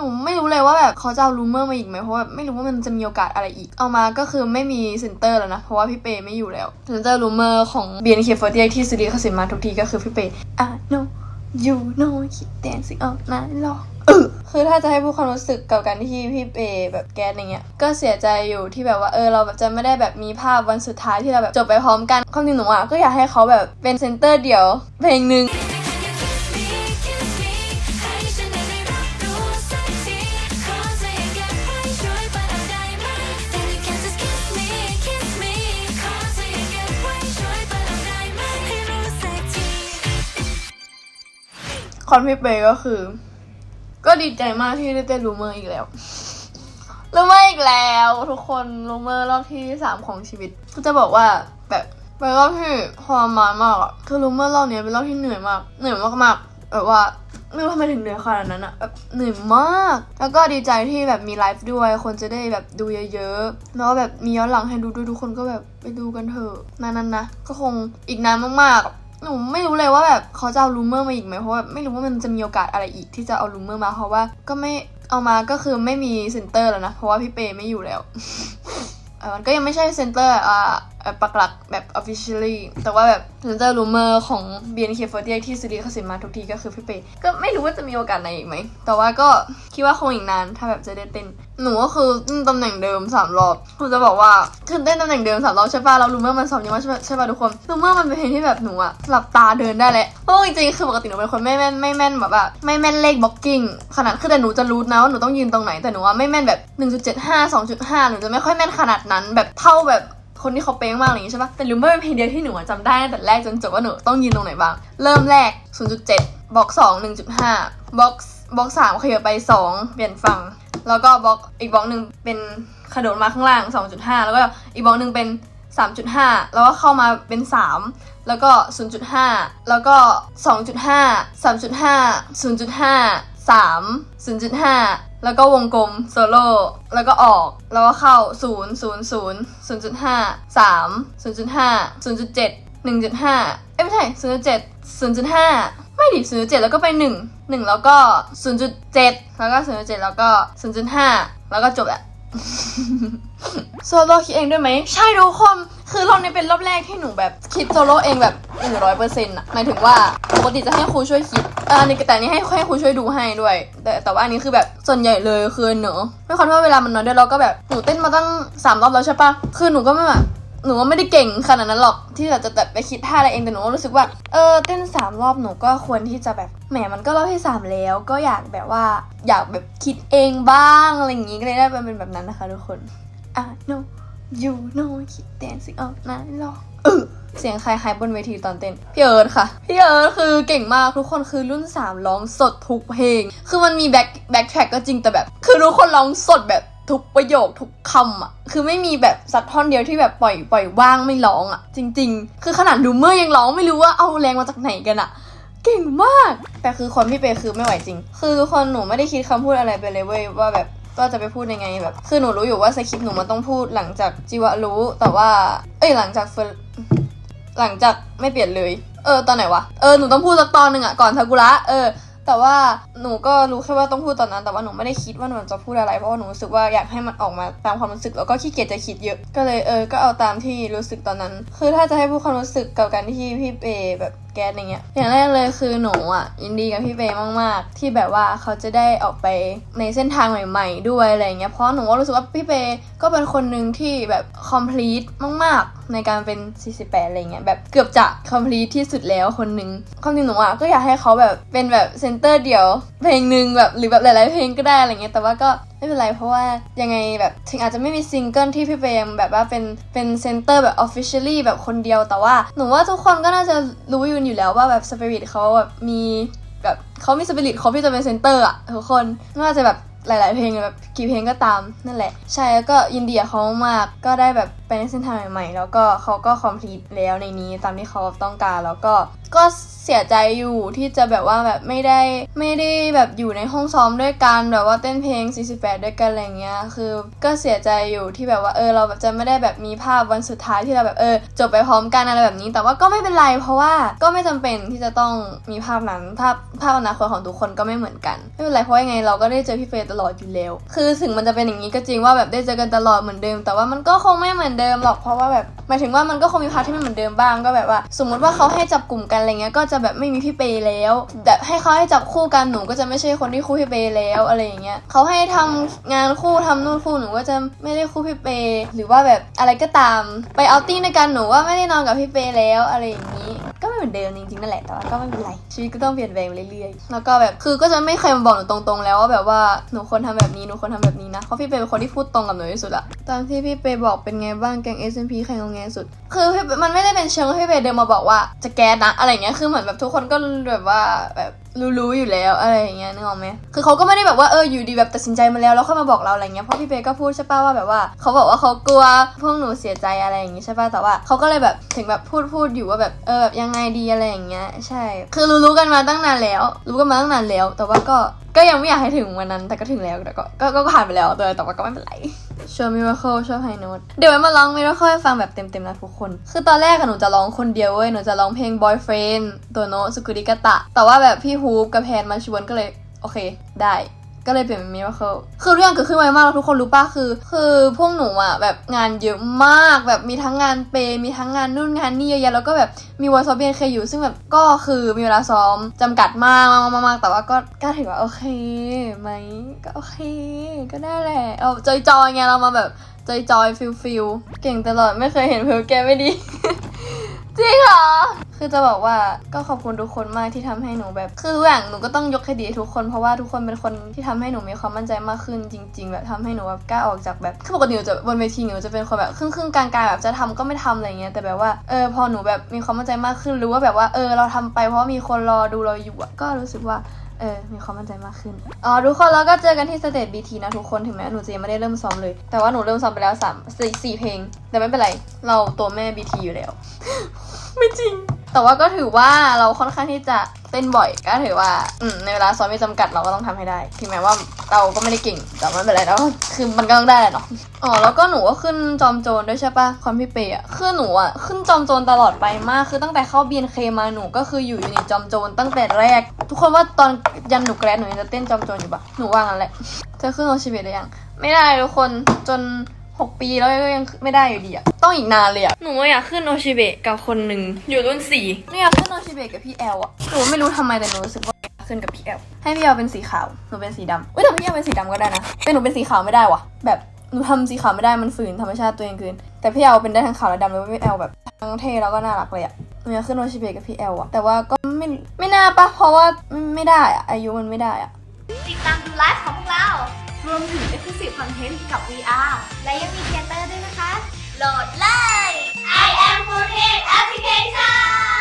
หนูไม่รู้เลยว่าแบบเขาจะเอารูเมอร์มาอีกไหมเพราะว่าไม่รู้ว่ามันจะมีโอกาสอะไรอีก เอามาก็คือไม่มีเซนเตอร์แล้วนะ เพราะว่าพี่เปไม่อยู่แล้วเซนเตอร์รูเมอร์ของ BNK48 ที่ซีรีเขาสิมาทุกทีก็คือพี่เปอะ no you know keep dancing all night long เออคือถ้าจะให้พูดความรู้สึกกับการที่พี่เปแบบแก๊สอย่างเงี้ย ก็เสียใจอยู่ที่แบบว่าเออเราแบบจะไม่ได้แบบมีภาพวันสุดท้ายที่เราแบบจบไปพร้อมกันความจริงหนูอะก็อยากให้เขาแบบเป็นเซนเตอร์เดี่ยวเพลงหนึ่ง คอนพี่เปก็คือ ก็ดีใจมากที่ได้เต้นรูเมอร์อีกแล้วรูเมอร์อีกแล้วทุกคนรูเมอร์รอบที่สามของชีวิตก็จะบอกว่าแบบเป็นรอบที่ทรมานมากอะคือรูเมอร์รอบเนี้ยเป็นรอบที่เหนื่อยมาก เหนื่อยมากๆแบบว่าไม่รู้ทำไมถึงเหนื่อยขนาดนั้นอะแบบเหนื่อยมาก แล้วก็ดีใจที่แบบมีไลฟ์ด้วย คนจะได้แบบดูเยอะๆ แล้วแบบมีย้อนหลังให้ดูด้วยทุกคนก็แบบไปดูกันเถอะนานๆนะ ก็คงอีกนานมากๆ หนูไม่รู้เลยว่าแบบเขาจะเอารูเมอร์มาอีกไหมเพราะว่าไม่รู้ว่ามันจะมีโอกาสอะไรอีกที่จะเอารูเมอร์มาเพราะว่าก็ไม่เอามาก็คือไม่มีเซนเตอร์แล้วนะเพราะว่าพี่เปไม่อยู่แล้วมันก็ยังไม่ใช่เซนเตอร์อ่าปักหลักแบบ officially แต่ว่าแบบเซนเตอร์รูเมอร์ของ BNK48 ที่ซีรีส์เขาสิมาทุกทีก็คือพี่เปก็ไม่รู้ว่าจะมีโอกาสไหนอีกไหม แต่ว่าก็คิดว่าคงอีกนานถ้าแบบจะได้เต้น หนูก็คือตำแหน่งเดิมสามรอบหนูจะบอกว่าคือเต้นตำแหน่งเดิมสามรอบใช่ป่ะ แล้วรูเมอร์มันซ้อมเยอะมากใช่ป่ะใช่ป่ะทุกคนรูเมอร์มันเป็นเพลงที่แบบหนูอะหลับตาเดินได้แหละเพราะว่าจริงๆคือปกติหนูเป็นคนไม่แม่นไม่แม่นแบบว่าไม่แม่นเลขบล็อกกิ้งขนาดคือแต่หนูจะรู้นะว่าหนูต้องยืนตรงไหนแต่หนูว่าไม่แม่นแบบ 1.75 2.5 หนูจะไม่ค่อยแม่นขนาดนั้น แบบเท่าแบบ คนที่เขาเป๊งมากอะไรอย่างงี้ใช่ปะแต่รูเมอร์เป็นเพลงเดียวที่หนูอะจำได้ตั้งแต่แรกจนจบว่าหนูต้องยืนตรงไหนบ้าง เริ่มแรก 0.7บล็อก2 1.5บล็อกบล็อก3ขยับไป 2 เปลี่ยนฝั่ง แล้วก็บล็อกอีกบล็อกหนึ่งเป็นกระโดดมาข้างล่าง 2.5 แล้วก็อีกบล็อกหนึ่งเป็น 3.5 แล้วก็เข้ามาเป็น 3 แล้วก็ 0.5 แล้วก็ 2.5 3.5 0.5 3 0.5 แล้วก็วงกลมโซโล่แล้วก็ออก แล้วก็เข้า 0 0 0 0.5 3 0.5 0.7 1.5 เอ้ยไม่ใช่ 0.7 0.5 ไม่ดิ0.7 แล้วก็ไป 1 1 แล้วก็ 0.7 แล้วก็ 0.7 แล้วก็ 0.5 แล้วก็จบแหละโซโล่คิดเองด้วยไหม ใช่ทุกคน คือรอบนี้เป็นรอบแรกที่หนูแบบคิดโซโล่เองแบบหนึ่งร้อยเปอร์เซ็นต์อะหมายถึงว่าปกติจะให้ครูช่วยคิดเอออันนี้แต่นี้ให้ให้ครูช่วยดูให้ด้วย แต่แต่ว่าอันนี้คือแบบส่วนใหญ่เลยคือหนูไม่ค่อยว่าเวลามันน้อยด้วยเราก็แบบหนูเต้นมาตั้งสามรอบแล้วใช่ปะคือหนูก็ไม่แบบหนูว่าไม่ได้เก่งขนาดนั้นหรอกที่แบบจะแบบไปคิดท่าอะไรเองแต่หนูรู้สึกว่าเออเต้นสามรอบหนูก็ควรที่จะแบบแหมมันก็รอบที่สามแล้ว ก็อยากแบบว่าอยากแบบคิดเองบ้างอะไรอย่างงี้ก็เลยได้เป็นแบบนั้นนะคะทุกคนอะ no you know keep dancing all night long เออเสียงใครหายบนเวทีตอนเต้น พี่เอิร์ธค่ะ พี่เอิร์ธคือเก่งมากทุกคนคือรุ่นสามร้องสดทุกเพลง คือมันมีแบ็คแบ็คแทร็กก็จริงแต่แบบ คือทุกคนร้องสดแบบทุกประโยคทุกคำอะ คือไม่มีแบบสักท่อนเดียวที่แบบปล่อยปล่อยว่างไม่ร้องอะ จริง ๆ คือขนาดดูเมื่อยังร้องไม่รู้ว่าเอาแรงมาจากไหนกันอะ เก่งมาก แต่คือคนพี่เปย์คือไม่ไหวจริง คือทุกคนหนูไม่ได้คิดคำพูดอะไรไปเลยเว้ยว่าแบบ ก็จะไปพูดยังไงแบบคือหนูรู้อยู่ว่าสคริปต์หนูมันต้องพูดหลังจากจิวะรู้ แต่ว่า เอ้ยหลังจากเฟอร์หลังจากไม่เปลี่ยนเลย เออตอนไหนวะเออหนูต้องพูดสักตอนหนึ่งอะก่อนซากุระเออ แต่ว่าหนูก็รู้แค่ว่าต้องพูดตอนนั้น แต่ว่าหนูไม่ได้คิดว่าหนูจะพูดอะไรเพราะว่าหนูรู้สึกว่าอยากให้มันออกมาตามความรู้สึกแล้วก็ขี้เกียจจะคิดเยอะก็เลยเออก็เอาตามที่รู้สึกตอนนั้น คือถ้าจะให้พูดความรู้สึกกับการที่พี่เปแบบแกสอย่างเงี้ยอย่างแรกเลยคือหนูอะยินดีกับพี่เปมาก ๆ ที่แบบว่าเขาจะได้ออกไปในเส้นทางใหม่ ๆ ด้วยอะไรเงี้ยเพราะหนูก็รู้สึกว่าพี่เปก็เป็นคนหนึ่งที่แบบ complete มาก ๆ ในการเป็น 48 อะไรเงี้ยแบบเกือบจะ complete ที่สุดแล้วคนหนึ่งความจริงหนูอะก็อยากให้เขาแบบเป็นแบบเซนเตอร์เดี่ยว เพลงหนึ่งแบบหรือแบบหลาย ๆ เพลงก็ได้อะไรเงี้ยแต่ว่าก็ ไม่เป็นไรเพราะว่ายังไงแบบถึงอาจจะไม่มีซิงเกิลที่พี่เปยังแบบว่าเป็นเป็นเซนเตอร์แบบออฟฟิเชียลลี่แบบคนเดียวแต่ว่าหนูว่าทุกคนก็น่าจะรู้อยู่อยู่แล้วว่าแบบสปิริตเขาแบบมีแบบเขามีสปิริตเขาพี่จะเป็นเซนเตอร์อะทุกคนไม่ว่าจะแบบหลาย ๆ เพลงแบบกี่เพลงก็ตามนั่นแหละ ใช่แล้วก็ยินดีกับเขามากก็ได้แบบ ไปในเส้นทางใหม่ๆ แล้วก็เขาก็คอมพลีทแล้วในนี้ตามที่เขาต้องการแล้วก็ก็เสียใจอยู่ที่จะแบบว่าแบบไม่ได้ไม่ได้แบบอยู่ในห้องซ้อมด้วยกันแบบว่าเต้นเพลง 48 ด้วยกันอะไรเงี้ยคือก็เสียใจอยู่ที่แบบว่าเออเราแบบจะไม่ได้แบบมีภาพวันสุดท้ายที่เราแบบเออ จบไปพร้อมกันอะไรแบบนี้ แต่ว่าก็ไม่เป็นไรเพราะว่าก็ไม่จำเป็นที่จะต้องมีภาพนั้นภาพภาพอนาคตของทุกคนก็ไม่เหมือนกันไม่เป็นไรเพราะยังไงเราก็ได้เจอพี่เฟย์ตลอดอยู่แล้ว คือถึงมันจะเป็นอย่างนี้ก็จริงว่าแบบได้เจอกันตลอดเหมือนเดิม แต่ว่ามันก็คงไม่เหมือนเดิมหรอกเพราะว่าแบบหมายถึงว่ามันก็คงมีพาร์ทที่ไม่เหมือนเดิมบ้างก็แบบว่า สมมุติว่าเขาให้จับกลุ่มกันอะไรเงี้ยก็จะแบบไม่มีพี่เปแล้วแบบให้เขาให้จับคู่กันหนูก็จะไม่ใช่คนที่คู่พี่เปแล้วอะไรอย่างเงี้ยเขาให้ทำงานคู่ทำนู่นคู่หนูก็จะไม่ได้คู่พี่เป หรือว่าแบบอะไรก็ตาม ไปเอาติ้งด้วยกันหนูว่าไม่ได้นอนกับพี่เปแล้วอะไรอย่างนี้ เหมือนเดิมจริงๆนั่นแหละแต่ว่าก็ไม่เป็นไรชีวิตก็ต้องเปลี่ยนแปลงไปเรื่อยๆแล้วก็แบบคือก็จะไม่เคยมาบอกหนูตรงๆ แล้วว่าแบบว่าหนูควรทำแบบนี้หนูควรทำแบบนี้นะเพราะพี่เปเป็นคนที่พูดตรงกับหนูที่สุดอะตอนที่พี่เปบอกเป็นไงบ้างแกง S&P ใครงงแงสุด คือพี่มันไม่ได้เป็นเชิงพี่เปเดินมาบอกว่าจะแกสนะอะไรเงี้ยคือเหมือนแบบทุกคนก็แบบว่าแบบรู้ๆอยู่แล้วอะไรอย่างเงี้ยนึกออกไหมคือเขาก็ไม่ได้แบบว่าเอออยู่ดีแบบตัดสินใจมาแล้วแล้วค่อยมาบอกเราอะไรเงี้ยเพราะพี่เปก็พูดใช่ป่ะว่าแบบว่าเขาบอกว่าเขากลัวพวกหนูเสียใจอะไรอย่างงี้ใช่ป่ะแต่ว่าเขาก็เลยแบบถึงแบบพูดพูดอยู่ว่าแบบเออแบบยังไงดีอะไรอย่างเงี้ยใช่ คือรู้ๆกันมาตั้งนานแล้ว รู้กันมาตั้งนานแล้ว แต่ว่าก็ก็ยังไม่อยากให้ถึงวันนั้น แต่ก็ถึงแล้วแต่ก็ก็ก็ผ่านไปแล้วแต่แต่ว่าก็ไม่เป็นไรชอบมิราเคิลชอบไฮโน้ตเดี๋ยวไว้มาร้องมิราเคิลให้ฟังแบบเต็มๆนะทุกคน คือตอนแรกอะหนูจะร้องคนเดียวเว้ยหนูจะร้องเพลง Boyfriend ตัวโนสุกุริกะตะ แต่ว่าแบบพี่ฮูปกับแพนมาชวนก็เลย โอเค ได้ ก็เลยเปลี่ยนเป็นมิราเคิลคือเรื่องเกิดขึ้นไวมากแล้วทุกคนรู้ป่ะคือ คือพวกหนูอะแบบงานเยอะมากแบบมีทั้งงานเปมีทั้งงานนู่นงานนี่เยอะแยะแล้วก็แบบมีวอร์ซอเบียนเคอยู่ ซึ่งแบบก็คือมีเวลาซ้อมจำกัดมากมากมากแต่ว่าก็ก็ถือว่าโอเคไหมก็โอเค ก็ได้แหละเอาจอยๆไงเรามาแบบจอยจอยฟิลฟิลเก่งตลอดไม่เคยเห็นเพลแกไม่ดี คือจะบอกว่าก็ขอบคุณทุกคนมากที่ทำให้หนูแบบ คือทุกอย่างหนูก็ต้องยกเครดิตทุกคนเพราะว่าทุกคนเป็นคนที่ทำให้หนูมีความมั่นใจมากขึ้นจริง ๆ แบบทำให้หนูแบบกล้าออกจากแบบคือปกติหนูจะบนเวทีหนูจะเป็นคนแบบครึ่งครึ่งกลางๆแบบจะทำก็ไม่ทำอะไรเงี้ยแต่แบบว่าเออพอหนูแบบมีความมั่นใจมากขึ้นรู้ว่าแบบว่าเออเราทำไปเพราะมีคนรอดูเราอยู่ก็รู้สึกว่าเออ มีความมั่นใจมากขึ้น อ๋อ ทุกคนแล้วก็เจอกันที่สเตจบีทีนะทุกคน ถึงแม้หนูจะยังไม่ได้เริ่มซ้อมเลย แต่ว่าหนูเริ่มซ้อมไปแล้วสามสี่เพลง แต่ไม่เป็นไร เราตัวแม่บีทีอยู่แล้ว ไม่จริง แต่ว่าก็ถือว่าเราค่อนข้างที่จะเต้นบ่อยก็ถือว่าอืมในเวลาซ้อมไม่จำกัดเราก็ต้องทำให้ได้ถึงแม้ว่าเราก็ไม่ได้เก่งแต่ไม่เป็นไรแล้วคือมันก็ต้องได้แหละเนาะอ๋อแล้วก็หนูก็ขึ้นจอมโจรด้วยใช่ปะคอมพี่เปย์อะคือหนูอะขึ้นจอมโจรตลอดไปมากคือตั้งแต่เข้า BNK มาหนูก็คืออยู่อยูนิตจอมโจรตั้งแต่แรก ทุกคนว่าตอนยันหนูแกรดหนูจะเต้นจอมโจรอยู่ปะหนูว่างั้นแหละจะขึ้นโอชิเบะได้ยังไม่ได้ทุกคนจน 6ปีแล้วก็ยังไม่ได้อยู่ดีอะต้องอีกนานเลยอะหนูอยากขึ้นโอชิเบะกับคนหนึ่งอยู่รุ่นสี่หนูอยากขึ้นโอชิเบะกับพี่แอลอะหนูไม่รู้ทำไมแต่หนูรู้สึกว่าอยากขึ้นกับพี่แอลให้พี่แอลเป็นสีขาวหนูเป็นสีดำเว้ยแต่พี่แอลเป็นสีดำก็ได้นะแต่หนูเป็นสีขาวไม่ได้วะแบบหนูทำสีขาวไม่ได้มันฝืนธรรมชาติตัวเองเกินแต่พี่แอลเป็นได้ทั้งขาวและดำเลยพี่แอลแบบทั้งเท่แล้วก็น่ารักเลยอะหนูอยากขึ้นโอชิเบะกับพี่แอลอะแต่ว่าก็ไม่ไม่น่าปะเพราะว่าไม่ไม่ได้อะอายุมันไม่ได้อะติดตามดูไลฟ์ของพวกเรา รวมถึง Exclusive Content กับ VR และยังมีเทเตอร์ด้วยนะคะ โหลดเลย I am f o o d Application